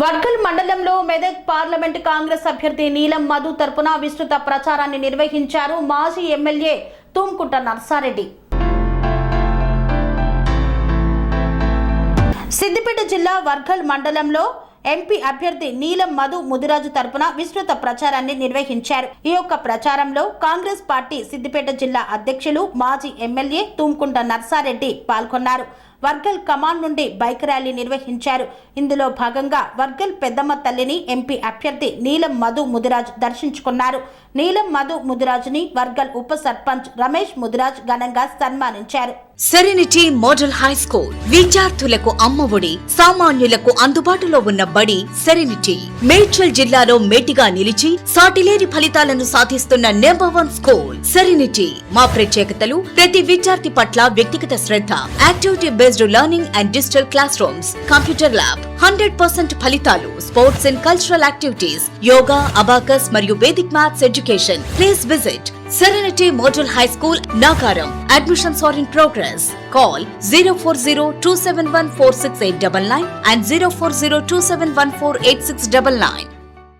వర్గల్ మండలంలో మెదక్ పార్లమెంట్ కాంగ్రెస్ అభ్యర్థి నీలం మధు తరపున విస్తృత ప్రచారాన్ని నిర్వహించారు మాజీ ఎమ్మెల్యే తుమ్కుంట నర్సారెడ్డి. సిద్దిపేట జిల్లా వర్గల్ మండలంలో ఎంపీ అభ్యర్థి నీలం మధు ముదిరాజు తరపున విస్తృత ప్రచారాన్ని నిర్వహించారు. ఈ యొక్క ప్రచారంలో కాంగ్రెస్ పార్టీ సిద్దిపేట జిల్లా అధ్యక్షులు మాజీ ఎమ్మెల్యే తుమ్కుంట నర్సారెడ్డి పాల్గొన్నారు. వర్గల్ కమాండ్ నుండి బైక్ ర్యాలీ నిర్వహించారు. ఇందులో భాగంగా వర్గల్ పెద్దమ్మ తల్లిని ఎంపీ అభ్యర్థి నీలం మధు ముదిరాజ్ దర్శించుకున్నారు. నీలం మధు ముదిరాజ్ని వర్గల్ ఉప సర్పంచ్ రమేష్ ముదిరాజ్ ఘనంగా సన్మానించారు. సెరెనిటీ మోడల్ హై స్కూల్ విద్యార్థులకు అమ్మఒడి సామాన్యులకు అందుబాటులో ఉన్న బడి సెరెనిటీ. మేడ్చల్ జిల్లాలో మేటిగా నిలిచి సాటిలేని ఫలితాలను సాధిస్తున్న నెంబర్ వన్ స్కూల్ సెరెనిటీ. మా ప్రత్యేకతలు ప్రతి విద్యార్థి పట్ల వ్యక్తిగత శ్రద్ధ activity based Learning and digital classrooms computer lab hundred percent ఫలితాలు sports and cultural activities yoga abacus మరియు Vedic maths education please visit Serenity Model High School, Nagaram. Admissions are in progress. Call 040 and 040